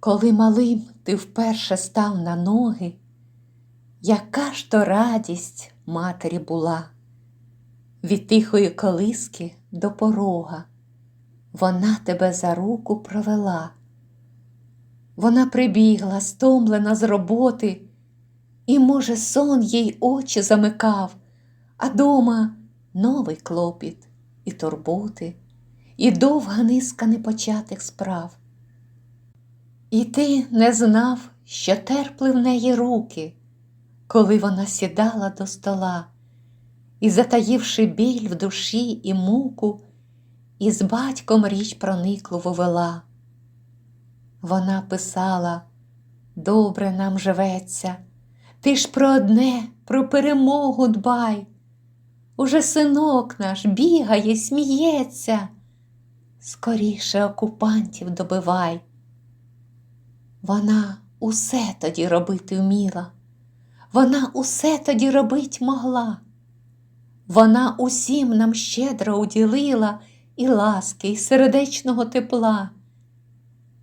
Коли малим ти вперше став на ноги, яка ж то радість матері була, від тихої колиски до порога вона тебе за руку провела. Вона прибігла, стомлена з роботи, і, може, сон їй очі замикав, а дома новий клопіт і турботи, і довга низка непочатих справ. І ти не знав, що терпли в неї руки, коли вона сідала до стола, і, затаївши біль в душі і муку, із батьком річ проникливо вела. Вона писала, добре нам живеться, ти ж про одне, про перемогу дбай. Уже синок наш бігає, сміється, скоріше окупантів добивай. Вона усе тоді робити вміла, вона усе тоді робить могла. Вона усім нам щедро уділила і ласки, і сердечного тепла.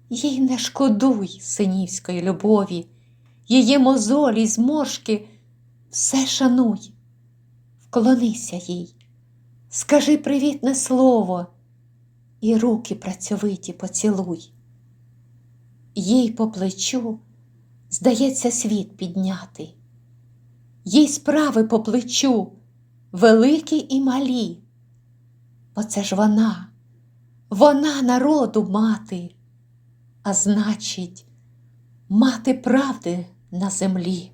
Їй не шкодуй синівської любові, її мозолі, зморшки, все шануй, вклонися їй, скажи привітне слово і руки працьовиті поцілуй. Їй по плечу, здається, світ підняти, їй справи по плечу, великі і малі. Бо це ж вона, вона народу мати, а значить, мати правди на землі.